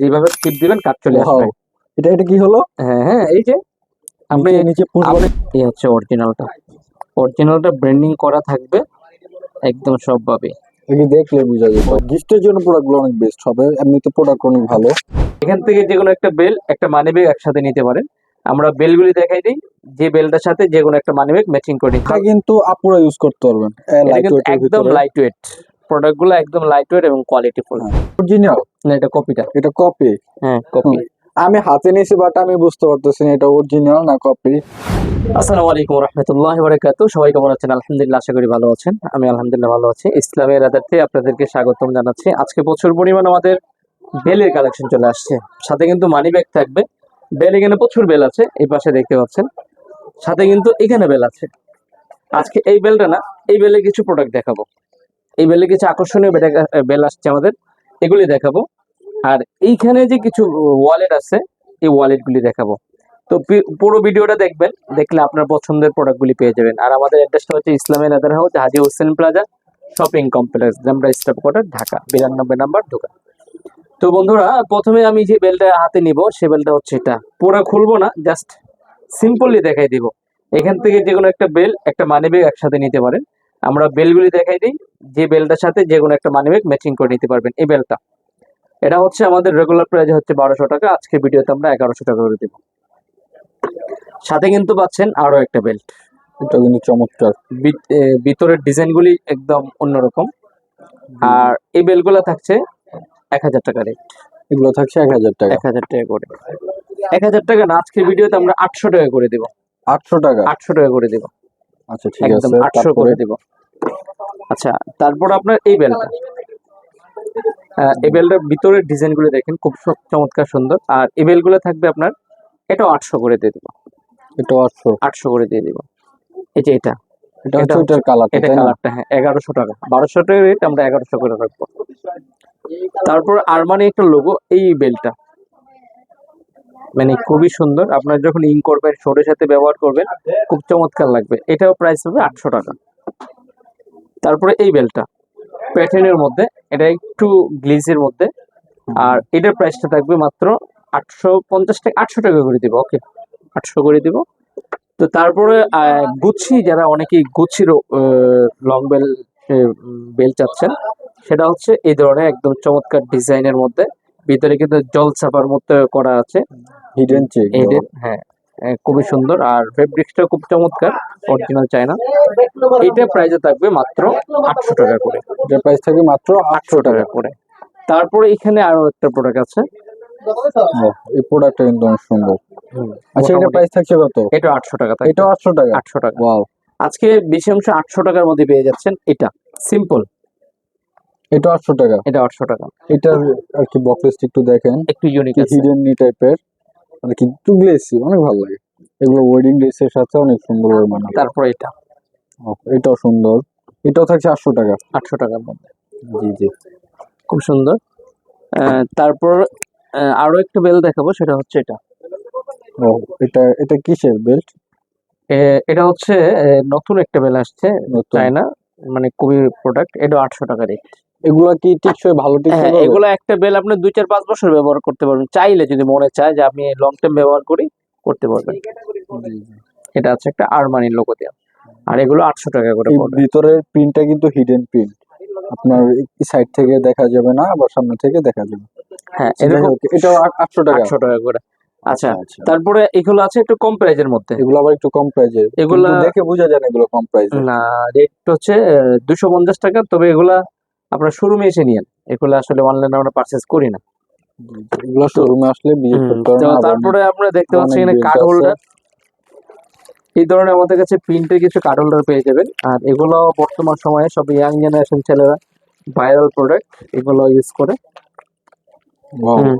যেভাবে টিপ দিবেন কাট চলে আসবে। এটা এটা কি হলো? হ্যাঁ হ্যাঁ এই যে আপনি নিচে এই হচ্ছে অরিজিনালটা অরিজিনালটা ব্র্যান্ডিং করা থাকবে একদম সবভাবে। এটি দেখলে বোঝা যাবে গিফটের জন্য প্রোডাক্টগুলো অনেক বেস্ট হবে। এমনিতে প্রোডাক্ট অনেক ভালো। এখান থেকে যে কোনো একটা বেল একটা মানি ব্যাগ একসাথে নিতে পারেন। আমরা বেলগুলি দেখাই দিই। যে বেলটার সাথে যে কোনো একটা মানি ব্যাগ ম্যাচিং করে কিন্তু আপুরা ইউজ করতে পারবেন। একদম লাইট ওয়েট প্রোডাক্টগুলো একদম লাইট ওয়েট এবং কোয়ালিটি ফুল অরিজিনাল না এটা কপিটা এটা কপি হ্যাঁ কপি আমি হাতে নিয়েছি বাট আমি বুঝতে পারতেছি না এটা অরিজিনাল না কপি আসসালামু আলাইকুম রহমতুল্লাহ বারাকাতু সবাই কেমন আছেন? আলহামদুলিল্লাহ আশা করি ভালো আছেন। আমি আলহামদুলিল্লাহ ভালো আছি। ইসলামের আদার্থে আপনাদেরকে স্বাগতম জানাচ্ছি। আজকে প্রচুর পরিমাণ আমাদের বেলের কালেকশন চলে আসছে। সাথে কিন্তু মানি ব্যাগ থাকবে। বেল এখানে প্রচুর বেল আছে এই পাশে দেখতে পাচ্ছেন। সাথে কিন্তু এখানে বেল আছে। আজকে এই বেলটা না এই বেলে কিছু প্রোডাক্ট দেখাবো। এই বেলে কিছু আকর্ষণীয় বেল আসছে আমাদের। এগুলি দেখাবো। আর এইখানে যে কিছু ওয়ালেট আছে, এই ওয়ালেটগুলি দেখাবো। তো পুরো ভিডিওটা দেখবেন, দেখলে আপনার পছন্দের প্রোডাক্টগুলি পেয়ে যাবেন। আর আমাদের অ্যাড্রেসটা হচ্ছে ইসলামের আদার house Haji Hossain plaza, shopping complex, জামরা স্টাফ কোয়ার্টার, ঢাকা, বিরানব্বই নাম্বার, ঢাকা। তো বন্ধুরা, প্রথমে আমি যে বেলটা হাতে নিব, সে বেলটা হচ্ছে এটা। পুরো খুলবো না জাস্ট সিম্পলি দেখাই দিব। এখান থেকে যে কোনো একটা বেল, একটা মানি ব্যাগ একসাথে নিতে পারেন। আমরা বেলগুলি দেখাই দিই। যে বেলটার সাথে যে কোনো একটা মানি ব্যাগ ম্যাচিং করে নিতে পারবেন এই বেলটা। এটা হচ্ছে আমাদের রেগুলার প্রাইস হচ্ছে বারোশো টাকা। আজকে ভিডিওতে আমরা এগারোশো টাকা করে দেবো। সাথে কিন্তু পাচ্ছেন আরও একটা বেল্ট এটা কিন্তু চমৎকার। ভিতরের ডিজাইনগুলি একদম অন্যরকম। আর এই বেলগুলো থাকছে এক হাজার টাকা রেট এগুলো থাকছে এক হাজার টাকা। এক হাজার টাকা করে। এক হাজার টাকা না আজকের ভিডিওতে আমরা আটশো টাকা করে দেবো। আটশো টাকা। আটশো টাকা করে দেবো। আচ্ছা ঠিক একদম আছে আটশো তারপরে? করে দেবো। আচ্ছা তারপর আপনার এই বেলটা এই বেলটার ভিতরের ডিজাইনগুলো দেখেন খুব চমৎকার সুন্দর। আর এই বেলগুলো থাকবে আপনার এটাও আটশো করে দিয়ে দেবো। এটা আটশো। আটশো করে দিয়ে দেবো। এই যে এটা। এটা এটা হচ্ছে কালার এটা কালারটা হ্যাঁ এগারোশো টাকা। বারোশো টাকা রেট আমরা এগারোশো করে রাখব। তারপর আরমানি একটা লোগো এই বেলটা মানে খুবই সুন্দর। আপনার যখন ইং করবেন শোরের সাথে ব্যবহার করবেন, খুব চমৎকার লাগবে। এটাও প্রাইস হবে আটশো টাকা। তারপরে এই বেলটা প্যাটার্নের মধ্যে, এটা একটু গ্লিজের মধ্যে। আর এটার প্রাইসটা থাকবে মাত্র আটশো পঞ্চাশ টাকা, আটশো টাকা করে দিব ওকে আটশো করে দিব। তো তারপরে গুচ্ছি যারা অনেকেই গুচ্ছির লং বেল বেল চাচ্ছেন, সেটা হচ্ছে এই ধরনের একদম চমৎকার ডিজাইনের মধ্যে। ভিতরে কিন্তু জল ছাপার মধ্যে করা আছে। হিডেন এদের হ্যাঁ। খুবই সুন্দর। আর ফেব্রিক্সটা খুব চমৎকার। অরিজিনাল চায়না এটা প্রাইসে থাকবে মাত্র আটশো টাকা করে। এটা প্রাইস থাকে মাত্র আটশো টাকা করে। তারপরে এখানে আরও একটা প্রোডাক্ট আছে। এই প্রোডাক্টটা কিন্তু অনেক সুন্দর। আচ্ছা এটা প্রাইস থাকছে কত? এটা আটশো টাকা থাকবে। এটা আটশো টাকা? আটশো টাকা। আজকে বেশি অংশ আটশো টাকার মধ্যে পেয়ে যাচ্ছেন এটা। সিম্পল এটা আটশো টাকা। এটা আটশো টাকা। এটার আর কি বক্সটা একটু দেখেন। একটু ইউনিক আছে। হিডেন নি টাইপের আর কি একটু গ্লেসি অনেক ভালো লাগে। এগুলো ওয়েডিং ড্রেসের সাথে অনেক সুন্দর মানাবে তারপরে এটা। এটাও সুন্দর। এটাও থাকছে আটশো টাকা। আটশো টাকার মধ্যে। জি জি। খুব সুন্দর। তারপর আরও একটা বেল দেখাবো সেটা হচ্ছে এটা। ও এটা এটা কিসের বেল্ট এটা হচ্ছে নতুন একটা বেল আসছে নতুন। চায়না। মানে খুবই প্রোডাক্ট এটা আটশো টাকা রেট এগুলা কি টিকসই ভালো টিকসই হ্যাঁ এগুলো একটা বেল আপনি দুই চার পাঁচ বছর ব্যবহার করতে পারবেন। চাইলে যদি মনে চায় যে আমি লং টাইম ব্যবহার করি করতে পারবেন। এটা আছে একটা আরমানির লোগো দেওয়া আর এগুলো আটশো টাকা করে পড়বে। ভিতরের প্রিন্টটা কিন্তু হিডেন প্রিন্ট আপনার সাইড থেকে দেখা যাবে না আবার সামনে থেকে দেখা যাবে। হ্যাঁ আট- আটশো টাকা। আটশো টাকা করে। আচ্ছা আচ্ছা তারপরে এগুলো আছে একটু কম প্রাইজের মধ্যে। এগুলো আবার একটু কম প্রাইজের এগুলো দেখে বোঝা যায় না এগুলো কম প্রাইজের না রেট হচ্ছে দুশো পঞ্চাশ টাকা তবে এগুলা আপনার শোরুমে এসে নিন এগুলো আসলে অনলাইনে আমরা পারচেস করি না। এগুলো শোরুমে আসলে তারপরে আমরা দেখতে পাচ্ছি এখানে কার্ড হোল্ডার এই ধরনের আমাদের কাছে প্রিন্টের কিছু কার্ড হোল্ডার পেয়ে যাবেন। আর এগুলো বর্তমান সময়ে সব ইয়াং জেনারেশন ছেলেরা ভাইরাল প্রোডাক্ট এগুলো ইউজ করে।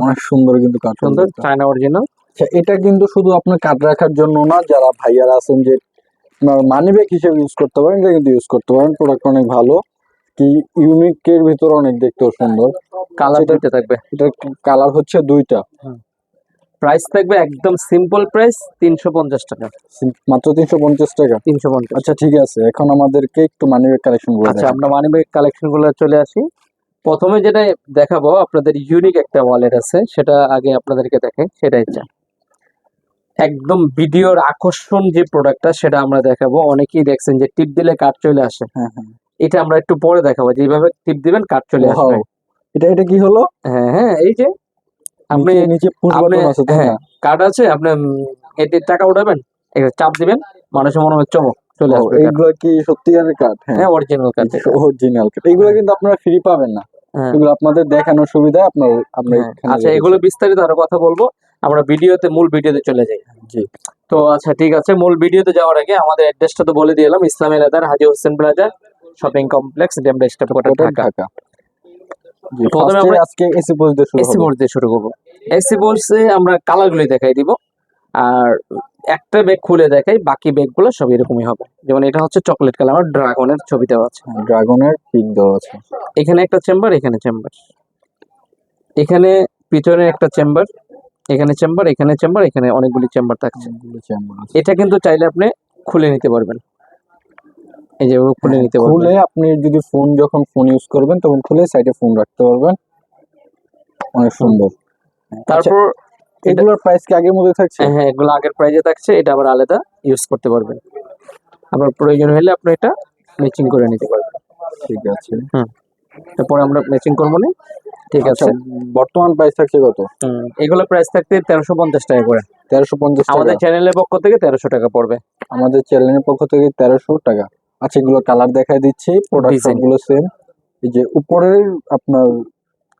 অনেক সুন্দর কিন্তু কাঠ সুন্দর চায়না অরিজিনাল আচ্ছা এটা কিন্তু শুধু আপনার কাঠ রাখার জন্য না যারা ভাইয়ারা আছেন যে আপনার মানি ব্যাগ হিসেবে ইউজ করতে পারেন এটা কিন্তু ইউজ করতে পারেন। প্রোডাক্ট অনেক ভালো। কি ইউনিকের ভিতরে অনেক দেখতেও সুন্দর। কালার দুইটা থাকবে। এটা কালার হচ্ছে দুইটা। প্রাইস থাকবে একদম সিম্পল প্রাইস তিনশো পঞ্চাশ টাকা। মাত্র তিনশো পঞ্চাশ টাকা? তিনশো পঞ্চাশ। আচ্ছা ঠিক আছে। এখন আমাদেরকে একটু মানি ব্যাগ কালেকশন করে আচ্ছা আমরা মানি ব্যাগ কালেকশনগুলো চলে আসি। প্রথমে যেটা দেখাবো আপনাদের ইউনিক একটা ওয়ালেট আছে। সেটা আগে আপনাদেরকে দেখাই। সেটা হচ্ছে একদম ভিডিওর আকর্ষণ যে প্রোডাক্টটা সেটা আমরা দেখাবো। অনেকেই দেখছেন যে টিপ দিলে কার্ড চলে আসে। হ্যাঁ হ্যাঁ। এটা আমরা একটু পরে দেখাবো যেভাবে টিপ দিবেন কার্ড চলে আসবে। এটা এটা কি হলো? হ্যাঁ হ্যাঁ এই যে আপনি নিচে পুশ বাটন আছে হ্যাঁ কার্ড আছে আপনি এতে টাকা উঠাবেন একটা চাপ দিবেন মানুষের মনে হচ্ছে চমক চলে আসবে card। এইগুলো কি সত্যিকারের কার্ড হ্যাঁ। হ্যাঁ অরিজিনাল কার্ড অরিজিনাল কার্ড এগুলো কিন্তু আপনারা ফ্রি পাবেন না। হ্যাঁ। এগুলো আপনাদের দেখানোর সুবিধা আপনার আপনি হ্যাঁ, আচ্ছা এগুলো বিস্তারিত আরও কথা বলব। আমরা ভিডিওতে মূল ভিডিওতে চলে যাই। জি। তো আচ্ছা ঠিক আছে মূল ভিডিওতে যাওয়ার আগে আমাদের অ্যাড্রেসটা তো বলে দিলাম Islami leather Haji Hossain plaza shopping complex Demra staff quarter Dhaka প্রথমে আমরা- আজকে এসি পোজ দিয়ে শুরু এসি বোর্ড দিয়ে শুরু করব। এসি বোর্ডসে আমরা কালারগুলি দেখাই দিব। আর একটা ব্যাগ খুলে দেখাই বাকি ব্যাগগুলো সব এরকমই হবে। যেমন এটা হচ্ছে চকলেট কালার আমার ড্রাগনের ছবি দেওয়া আছে। ড্রাগনের পিক দেওয়া আছে। এখানে একটা চেম্বার এখানে চেম্বার এখানে পিছনে একটা চেম্বার এখানে চেম্বার এখানে চেম্বার এখানে অনেকগুলি চেম্বার থাকছে। এটা কিন্তু চাইলে আপনি খুলে নিতে পারবেন। এই যে খুলে নিতে পারবেন। খুলে আপনি যদি ফোন যখন ফোন ইউজ করবেন তখন খুলে সাইডে ফোন রাখতে পারবেন। অনেক সুন্দর। আচ্ছা, তারপর এগুলোর প্রাইস কি আগের মধ্যে থাকছে? হ্যাঁ এগুলো আগের প্রাইজে থাকছে এটা আবার আলাদা ইউজ করতে পারবেন। আবার প্রয়োজন হলে আপনি এটা ম্যাচিং করে নিতে পারবেন। ঠিক আছে। হুম তারপরে আমরা ম্যাচিং করব না। ঠিক আচ্ছা আছে। বর্তমান প্রাইস থাকছে কত? এগুলো প্রাইস থাকতে তেরোশো পঞ্চাশ টাকা করে। তেরোশো পঞ্চাশ আমাদের চ্যানেলের পক্ষ থেকে তেরোশো টাকা পড়বে। আমাদের চ্যানেলের পক্ষ থেকে তেরোশো টাকা। আচ্ছা এগুলো কালার দেখাই দিচ্ছি প্রোডাক্টগুলো সেম এই যে উপরের আপনার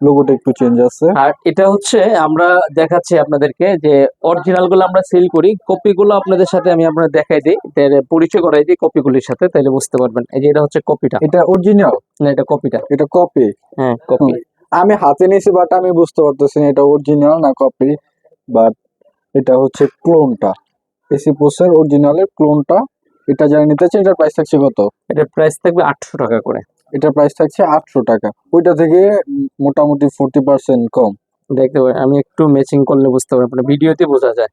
লোগোটা একটু চেঞ্জ আছে। আর এটা হচ্ছে আমরা দেখাচ্ছি আপনাদেরকে যে অরিজিনালগুলো আমরা সেল করি কপি গুলো আপনাদের সাথে আমি আপনাদের দেখাই দিই তাহলে পরিচয় করাই দিই কপিগুলির সাথে তাহলে বুঝতে পারবেন। এই যে এটা হচ্ছে কপিটা এটা অরিজিনাল না এটা কপিটা এটা কপি হ্যাঁ কপি আমি হাতে নিয়েছি বাট আমি বুঝতে পারতেছি না এটা অরিজিনাল না কপি বাট এটা হচ্ছে ক্লোনটা এসি পোসের অরিজিনালের ক্লোনটা এটা যারা নিতে চান এটার প্রাইস থাকছে কত? এটার প্রাইস থাকবে আটশো টাকা করে। এটার প্রাইস থাকছে আটশো টাকা। ওইটা থেকে মোটামুটি ফোরটি পার্সেন্ট কম। দেখতে পারেন আমি একটু ম্যাচিং করলে বুঝতে পারবেন আপনার ভিডিওতে বোঝা যায়।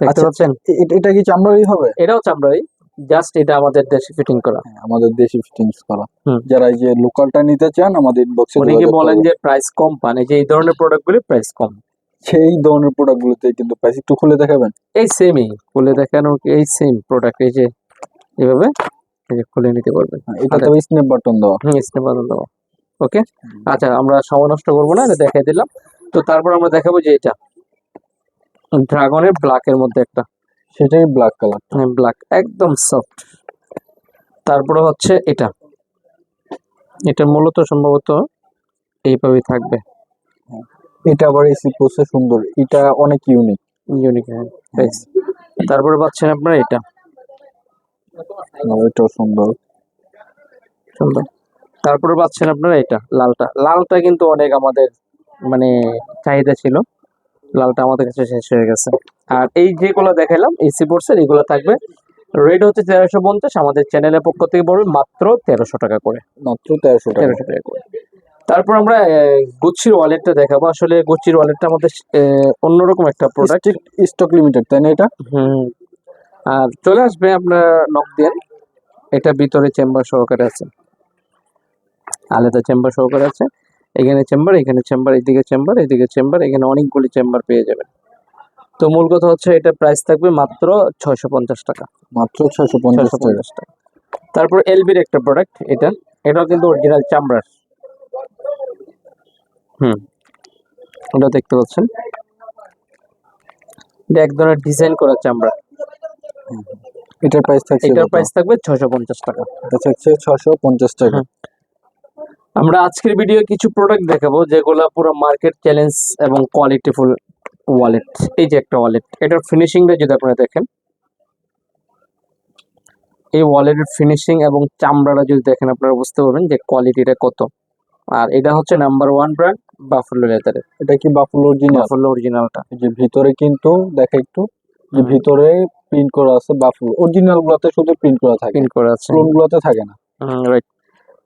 দেখতে আচ্ছা। পাচ্ছেন? এটা কি চামড়ারই হবে? এটাও চামড়াই জাস্ট এটা আমাদের দেশে ফিটিং করা। হ্যাঁ, আমাদের দেশি ফিটিংস করা। যারা এই যে লোকালটা নিতে চান আমাদের ইনবক্সে অনেকে বলেন যে প্রাইস কম পান এই যে এই ধরনের প্রোডাক্টগুলি প্রাইস কম। সেই ধরনের প্রোডাক্ট গুলোতে কিন্তু প্রাইস একটু খুলে দেখাবেন? এই সেমই খুলে দেখানো এই সেম প্রোডাক্ট এই যে এভাবে এই যে খুলে নিতে পারবেন। হ্যাঁ, এটা। তো স্ন্যাপ বাটন দেওয়া। হুম স্টেপ বাটন দেবো ওকে আচ্ছা আমরা সময় নষ্ট করব না এটা দেখাই দিলাম। তো তারপর আমরা দেখাবো যে এটা। ড্রাগনের ব্ল্যাকের মধ্যে একটা। সেটাই ব্ল্যাক কালার হ্যাঁ ব্ল্যাক একদম সফট তারপরে হচ্ছে এটা। এটা মূলত সম্ভবত এইভাবেই থাকবে। এটা আবার এসি পোসে সুন্দর এটা অনেক ইউনিক ইউনিক তারপরে পাচ্ছেন আপনারা এটা। এটাও সুন্দর। সুন্দর। তারপরে পাচ্ছেন আপনারা এটা লালটা। লালটা কিন্তু অনেক আমাদের মানে চাহিদা ছিল। লালটা আমাদের কাছে শেষ হয়ে গেছে। আর এই যেগুলো দেখালাম এসি বোর্ডসের এগুলো থাকবে। রেড হচ্ছে তেরোশো পঞ্চাশ আমাদের চ্যানেলের পক্ষ থেকে পড়বে মাত্র তেরোশো টাকা করে। মাত্র তেরোশো তেরোশো টাকা করে। তারপর আমরা গুচ্ছির ওয়ালেটটা দেখাবো। আসলে গুচ্ছির ওয়ালেটটা আমাদের অন্যরকম একটা প্রোডাক্ট স্টক লিমিটেড তাই না এটা? হুম আর চলে আসবে আপনার নক দেন এটা ভিতরে চেম্বার সহকারে আছে। আলাদা চেম্বার সহকারে আছে। এখানে চেম্বার এখানে চেম্বার এদিকে চেম্বার এদিকে চেম্বার এখানে অনেকগুলি চেম্বার পেয়ে যাবেন। তো মূল কথা হচ্ছে এটা প্রাইস থাকবে মাত্র ছয়শো পঞ্চাশ টাকা। মাত্র ছয়শো পঞ্চাশ পঞ্চাশ টাকা। তারপর এলবির একটা প্রোডাক্ট এটা। এটাও কিন্তু অরিজিনাল চামড়ার। হুম। এটা দেখতে পাচ্ছেন। এটা এক ধরনের ডিজাইন করা চামড়া। এটার প্রাইস থাকছে এটার প্রাইস থাকবে ছয়শো পঞ্চাশ টাকা। এটা থাকছে ছশো পঞ্চাশ টাকা। আমরা আজকের ভিডিও কিছু প্রোডাক্ট দেখাবো যেগুলো পুরো মার্কেট চ্যালেঞ্জ এবং কোয়ালিটিফুল ওয়ালেট এই যে একটা ওয়ালেট এটার ফিনিশিংটা যদি আপনারা দেখেন। এই ওয়ালেটের ফিনিশিং এবং চামড়াটা যদি দেখেন আপনারা বুঝতে পারবেন যে কোয়ালিটিটা কত। আর এটা হচ্ছে নাম্বার ওয়ান ব্র্যান্ড বাফলো লেদারের এটা কি বাফুল অরিজিনাল বাফলো অরিজিনালটা যে ভিতরে কিন্তু দেখা একটু যে ভিতরে প্রিন্ট করা আছে বাফুল অরিজিনাল গুলোতে শুধু প্রিন্ট করা থাকে। প্রিন্ট করা আছে। ক্লোন গুলোতে থাকে না। রাইট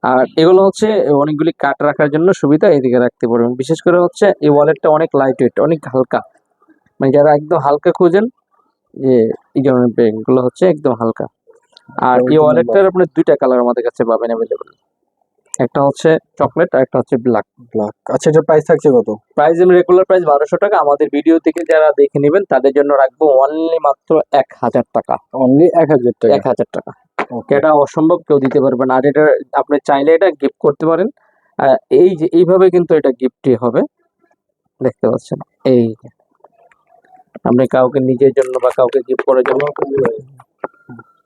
আর এগুলো হচ্ছে অনেকগুলি কাট রাখার জন্য সুবিধা এদিকে রাখতে পারবেন। বিশেষ করে হচ্ছে এই ওয়ালেটটা অনেক লাইট ওয়েট অনেক হালকা। মানে যারা একদম হালকা খুঁজেন যে এই ধরনের ব্যাগগুলো হচ্ছে একদম হালকা। আর এই ওয়ালেটটার আপনার দুইটা কালার আমাদের কাছে পাবেন অ্যাভেলেবল একটা হচ্ছে চকলেট আর একটা হচ্ছে ব্ল্যাক ব্ল্যাক। আচ্ছা এটার প্রাইস থাকছে কত? প্রাইস রেগুলার প্রাইস বারোশো টাকা। আমাদের ভিডিও থেকে যারা দেখে নেবেন তাদের জন্য রাখব অনলি মাত্র এক হাজার টাকা। অনলি এক হাজার টাকা? এক হাজার টাকা. এটা অসম্ভব কেউ দিতে পারবে না। আর এটা আপনি চাইলে এটা গিফট করতে পারেন। এই যে এইভাবে কিন্তু এটা গিফটই হবে। দেখতে পাচ্ছেন? এই। আপনি কাউকে নিজের জন্য বা কাউকে গিফট করার জন্য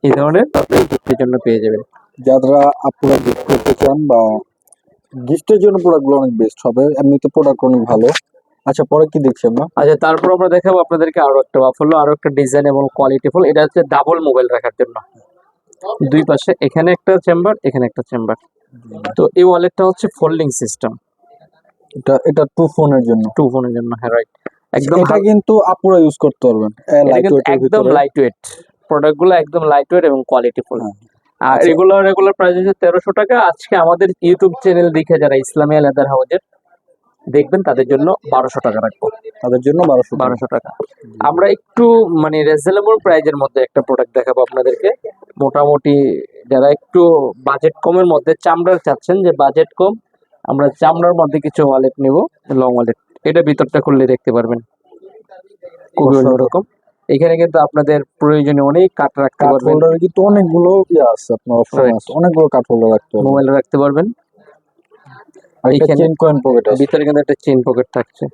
এই ধরনের আপনি গিফটের জন্য পেয়ে যাবেন। যারা আপনারা গিফট করতে চান বা গিফটের জন্য প্রোডাক্টগুলো অনেক বেস্ট হবে এমনিতে প্রোডাক্ট অনেক ভালো। আচ্ছা পরে কি দেখছি আমরা? আচ্ছা তারপর আমরা দেখাবো আপনাদেরকে আরও একটা বাফলো আরও একটা ডিজাইন এবং কোয়ালিটি ফুল এটা হচ্ছে ডাবল মোবাইল রাখার জন্য। দুই পাশে এখানে একটা চেম্বার এখানে একটা চেম্বার তো এই ওয়ালেটটা হচ্ছে ফোল্ডিং সিস্টেম এটা এটা টু ফোনের জন্য। টু ফোনের জন্য হ্যাঁ রাইট একদম এটা কিন্তু আপুরা ইউজ করতে পারবেন। একদম লাইট ওয়েট প্রোডাক্টগুলো একদম লাইট ওয়েট এবং কোয়ালিটি ফুল হ্যাঁ। আর। রেগুলার রেগুলার প্রাইস হচ্ছে তেরোশো টাকা। আজকে আমাদের ইউটিউব চ্যানেল দেখে যারা ইসলামিয়া লেদার হাউজের দেখবেন তাদের জন্য বারোশো টাকা রাখব। তাদের জন্য বারোশো বারোশো টাকা। আমরা একটু মানে রিজনেবল প্রাইজের মধ্যে একটা প্রোডাক্ট দেখাবো আপনাদেরকে। মোটামুটি যারা একটু বাজেট কমের মধ্যে চামড়ার চাচ্ছেন যে বাজেট কম আমরা চামড়ার মধ্যে কিছু ওয়ালেট নেব লং ওয়ালেট এটা ভিতরটা খুললে দেখতে পারবেন। খুবই অন্যরকম। এখানে কিন্তু আপনাদের প্রয়োজনে অনেক কাঠ রাখতে পারবেন। হোল্ডারে কিন্তু অনেকগুলো ইয়ে আছে আপনার অপশন আছে। অনেকগুলো কাঠ হোল্ডার রাখতে পারবেন। মোবাইল রাখতে পারবেন। আর এখানে- চেন কয়েন পকেট আছে। ভিতরে কিন্তু একটা চেন পকেট থাকছে।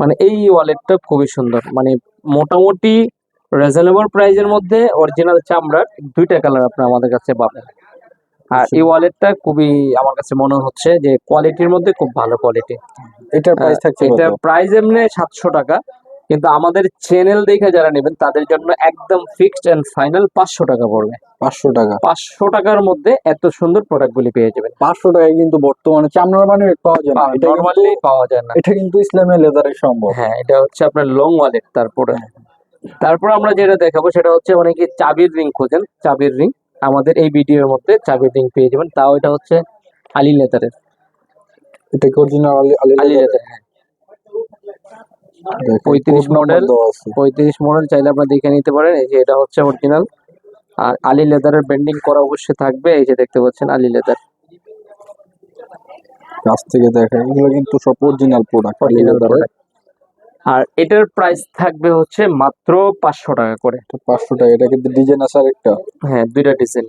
মানে এই ওয়ালেটটা খুবই সুন্দর। মানে মোটামুটি রিজনেবল প্রাইজের মধ্যে অরিজিনাল চামড়ার দুইটা কালার আপনি আমাদের কাছে পাবেন। আর এই ওয়ালেটটা খুবই আমার কাছে মনে হচ্ছে যে কোয়ালিটির মধ্যে খুব ভালো কোয়ালিটি এটার প্রাইস থাকছে এটা প্রাইস এমনি সাতশো টাকা। কিন্তু আমাদের চ্যানেল দেখে যারা নেবেন তাদের জন্য একদম ফিক্সড এন্ড ফাইনাল পাঁচশো টাকা পড়বে। পাঁচশো টাকা। পাঁচশো টাকার মধ্যে এত সুন্দর প্রোডাক্টগুলি পেয়ে যাবেন। পাঁচশো টাকায় কিন্তু বর্তমানে চামড়ার মানে পাওয়া যায় না। এটা নর্মালি পাওয়া যায় না। এটা কিন্তু ইসলামিয়া লেদারের সম্ভব। হ্যাঁ এটা হচ্ছে আপনার লং ওয়ালেট তারপরে। তারপর আমরা যেটা দেখাবো সেটা হচ্ছে অনেকে চাবির রিং খোঁজেন। চাবির রিং আমাদের এই ভিডিওর মধ্যে চাবির রিং পেয়ে যাবেন। তাও এটা হচ্ছে আলি লেদারের এটা original Ali Ali Ali leather? Leather হ্যাঁ। দেখেন, 35 code number model। দেওয়া আছে। পঁয়ত্রিশ মডেল চাইলে আপনারা দেখে নিতে পারেন। এই যে এটা হচ্ছে অরিজিনাল আর আলি লেদারের বেন্ডিং করা অবশ্যই থাকবে। এই যে দেখতে পাচ্ছেন আলি লেদার কাছ থেকে দেখেন এগুলো কিন্তু সব অরিজিনাল প্রোডাক্ট আলি আর এটার প্রাইস থাকবে হচ্ছে মাত্র পাঁচশো টাকা করে। পাঁচশো টাকা এটা কিন্তু ডিজাইন আছে আরেকটা। হ্যাঁ দুইটা ডিজাইন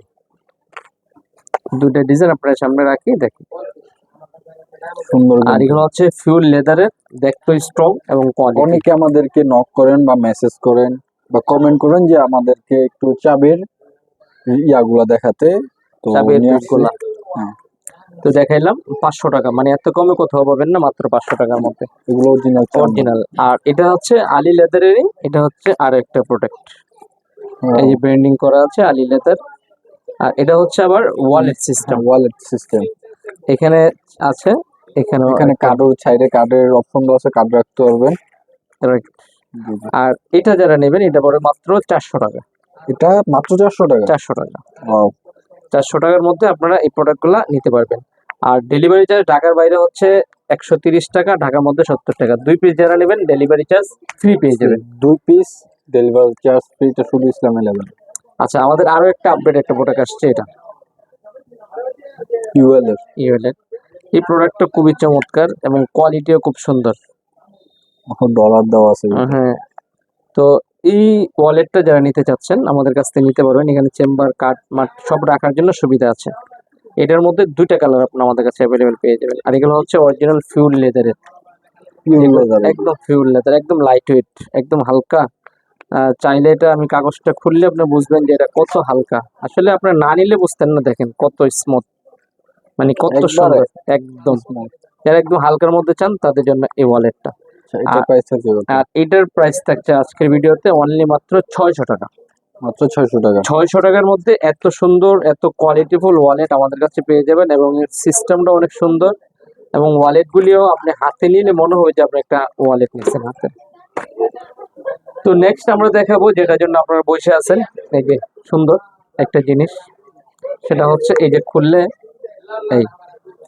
দুইটা ডিজাইন আপনার সামনে রাখি দেখুন সুন্দর আর। এগুলো হচ্ছে ফিউল লেদারের দেখতে স্ট্রং এবং অনেকে আমাদেরকে নক করেন বা মেসেজ করেন বা কমেন্ট করেন যে আমাদেরকে একটু চাবের ইয়াগুলা দেখাতে। তো চাবির পিসগুলা। হ্যাঁ। তো দেখাইলাম পাঁচশো টাকা। মানে এত কমে কোথাও পাবেন না মাত্র পাঁচশো টাকার মধ্যে। এগুলো অরিজিনাল অরিজিনাল আর এটা হচ্ছে আলি লেদারেরই এটা হচ্ছে আর একটা প্রোডাক্ট হ্যাঁ। এই যে ব্র্যান্ডিং করা আছে আলি লেদার। আর এটা হচ্ছে আবার ওয়ালেট সিস্টেম ওয়ালেট সিস্টেম এখানে আছে এখানে এখানে কার্ডের সাইডে কার্ডের অপশন দেওয়া আছে কার্ড রাখতে পারবেন আর এটা যারা নেবেন এটা পড়ে মাত্র চারশো টাকা। এটা মাত্র চারশো টাকা? চারশো টাকা। চারশো টাকার মধ্যে আপনারা এই প্রোডাক্টগুলো নিতে পারবেন। আর ডেলিভারি চার্জ ঢাকার বাইরে হচ্ছে একশো তিরিশ টাকা ঢাকার মধ্যে সত্তর টাকা। দুই পিস যারা নেবেন ডেলিভারি চার্জ ফ্রি পেয়ে যাবেন দুই পিস ডেলিভারি চার্জ ফ্রিটা শুধু ইসলামে নেবেন আচ্ছা আমাদের আরও একটা আপডেট একটা প্রোডাক্ট আসছে এটা। ইউএল এর ইউএলের এই প্রোডাক্টটা খুবই চমৎকার এবং কোয়ালিটিও খুব সুন্দর। এখন ডলার দেওয়া আছে। হ্যাঁ। তো এই ওয়ালেটটা যারা নিতে চাচ্ছেন আমাদের কাছ থেকে নিতে পারবেন। এখানে চেম্বার কার্ড মাঠ সব রাখার জন্য সুবিধা আছে। এটার মধ্যে দুইটা কালার আপনি আমাদের কাছে অ্যাভেলেবেল পেয়ে যাবেন। আর এগুলো হচ্ছে অরিজিনাল ফিউল লেদারের একদম ফিউল লেদার একদম লাইট ওয়েট একদম হালকা। চাইলে এটা আমি কাগজটা খুললে আপনি বুঝবেন যে এটা কত হালকা। আসলে আপনার না নিলে বুঝতেন না দেখেন কত স্মুথ মানে কত? সুন্দর একদম যারা একদম হালকার মধ্যে চান তাদের জন্য এই ওয়ালেটটা এটা আর- প্রাইস থাকছে আর এটার প্রাইস থাকছে আজকের ভিডিওতে অনলি মাত্র ছয়শো টাকা। মাত্র ছয়শো টাকা। ছয়শো টাকার মধ্যে এত সুন্দর এত কোয়ালিটিফুল ওয়ালেট আমাদের কাছে পেয়ে যাবেন এবং এর সিস্টেমটা অনেক সুন্দর এবং ওয়ালেটগুলিও আপনি হাতে নিলে মনে হবে যে আপনি একটা ওয়ালেট নিচ্ছেন হাতে। তো নেক্সট আমরা দেখাবো যেটার জন্য আপনারা বসে আছেন। এই যে সুন্দর একটা জিনিস সেটা হচ্ছে এই যে খুললে এই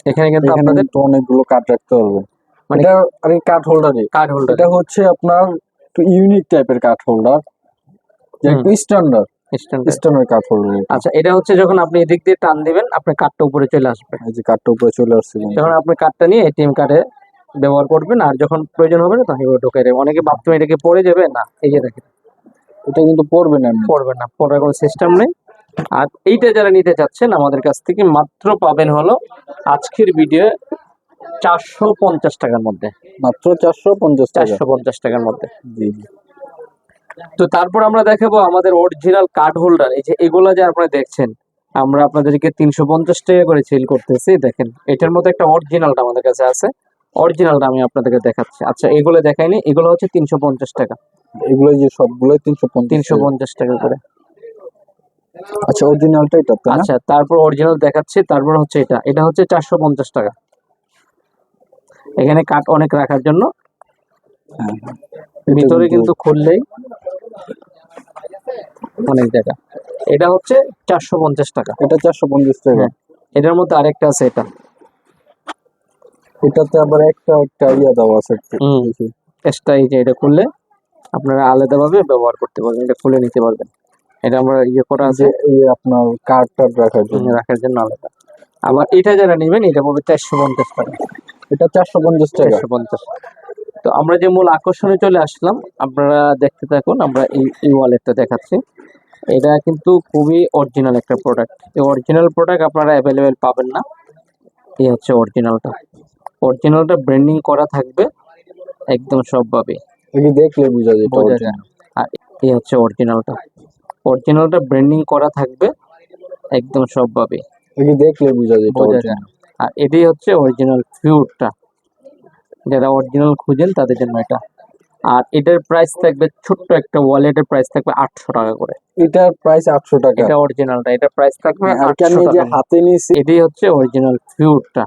এখানে কিন্তু আপনাদের অনেকগুলো কার্ড রাখতে পারবেন মানে- এটা আরে কার্ড হোল্ডারই কার্ড হোল্ডার এটা হচ্ছে আপনার ইউনিক টাইপের card holder standard stand holder আচ্ছা এটা হচ্ছে যখন আপনি এদিক দিয়ে টান দিবেন আপনার কার্ডটা উপরে চলে আসবে। এই যে উপরে চলে আসছে যখন আপনি কার্ডটা নিয়ে এটিএম কার্ডে ব্যবহার করবেন আর যখন প্রয়োজন হবে না তখন দেবেন। অনেকে ভাবছেন এটাকে পড়ে যাবে। না এই যে দেখেন। এটা কিন্তু পড়বে না। পড়বে না পড়ার কোনো সিস্টেম নেই। আর এইটা যারা নিতে চাচ্ছেন আমাদের কাছ থেকে মাত্র পাবেন হলো আজকের ভিডিও চারশো পঞ্চাশ টাকার মধ্যে। মাত্র চারশো পঞ্চাশ টাকা। চারশো পঞ্চাশ টাকার মধ্যে। জি। তো তারপর আমরা দেখাবো আমাদের অরিজিনাল কার্ড হোল্ডার এই যে এগুলা যে আপনারা দেখছেন আমরা আপনাদেরকে তিনশো পঞ্চাশ টাকা করে সেল করতেছি। দেখেন এটার মধ্যে একটা অরিজিনালটা আমাদের কাছে আছে। অরিজিনালটা আমি আপনাদেরকে দেখাচ্ছি। আচ্ছা এগুলো দেখাইনি। এগুলো হচ্ছে তিনশো পঞ্চাশ টাকা। এগুলো যে সবগুলো তিনশো তিনশো পঞ্চাশ টাকা করে। আচ্ছা অরিজিনালটা এটা আচ্ছা তারপর অরিজিনাল দেখাচ্ছি তারপর হচ্ছে এটা। এটা হচ্ছে চারশো পঞ্চাশ টাকা। এখানে কাঠ অনেক রাখার জন্য। হ্যাঁ, ভিতরে কিন্তু খুললেই অনেক জায়গা। এটা হচ্ছে চারশো পঞ্চাশ টাকা। এটা চারশো পঞ্চাশ টাকা। হ্যাঁ। এটার মধ্যে আরেকটা আছে এটা। এটাতে আবার একটা একটা ইয়া দেওয়া আছে। এক্সট্রা এই যে এটা খুললে আপনারা আলাদাভাবে ব্যবহার করতে পারবেন এটা খুলে নিতে পারবেন। এটা আমরা ইয়ে করা আছে। আপনার কার্ড টার্ড রাখার জন্য। রাখার জন্য আলাদা। আবার এটা যারা নেবেন এটা পাবে চারশো পঞ্চাশ টাকা। এটা চারশো পঞ্চাশ টাকা। চারশো পঞ্চাশ তো আমরা যে মূল আকর্ষণে চলে আসলাম আপনারা দেখতে থাকুন আমরা এই এই ওয়ালেটটা দেখাচ্ছি। এটা কিন্তু খুবই অরিজিনাল একটা প্রোডাক্ট এই অরিজিনাল প্রোডাক্ট আপনারা অ্যাভেলেবেল পাবেন না। এই হচ্ছে অরিজিনালটা অরিজিনালটা ব্র্যান্ডিং করা থাকবে একদম সবভাবে। দেখলে বোঝা যায় আর এই হচ্ছে অরিজিনালটা অরিজিনালটা ব্র্যান্ডিং করা থাকবে একদম সবভাবে। এটি দেখলে বোঝা যায় বোঝা যায়। আর এটাই হচ্ছে অরিজিনাল ফিউরটা যারা অরিজিনাল খুঁজেন তাদের জন্য এটা। আর এটার প্রাইস থাকবে ছোট্ট একটা ওয়ালেটের প্রাইস থাকবে আটশো টাকা করে। এটার প্রাইস আটশো টাকা। এটা অরিজিনালটা এটা প্রাইস থাকবে আমি আটশো যে টাকা। হাতে নিয়েছি। এটাই হচ্ছে অরিজিনাল ফিউরটা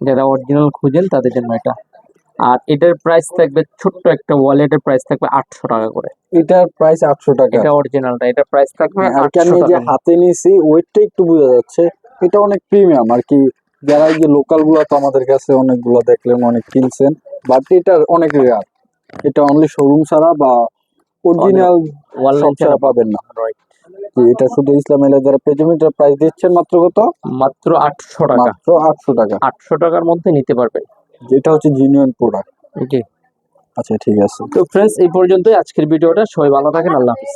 যারা অরিজিনাল খুঁজেন তাদের জন্য এটা। আর এটার প্রাইস থাকবে ছোট্ট একটা ওয়ালেটের প্রাইস থাকবে আটশো টাকা করে। এটার প্রাইস আটশো টাকা। এটা অরিজিনালটা এটা প্রাইস থাকবে আর কি আমি যে হাতে নিয়েছি ওয়েটটা একটু বোঝা যাচ্ছে এটা অনেক প্রিমিয়াম আর কি যারা এই যে লোকালগুলো তো আমাদের কাছে অনেকগুলো দেখলেন অনেক কিনছেন বাট এটা অনেক রেয়ার এটা অনলি শোরুম ছাড়া বা অরিজিনাল সব ছাড়া পাবেন না। এটা শুধু ইসলাম এলাকার পেজমিটার প্রাইস দিচ্ছেন মাত্র কত? মাত্র আটশো টাকা। মাত্র আটশো টাকা। আটশো টাকার মধ্যে নিতে পারবেন। যেটা হচ্ছে জিনিয়ন প্রোডাক্ট ওকে আচ্ছা ঠিক আছে। তো ফ্রেন্ডস এই পর্যন্তই আজকের ভিডিওটা। সবাই ভালো থাকেন আল্লাহ হাফিজ।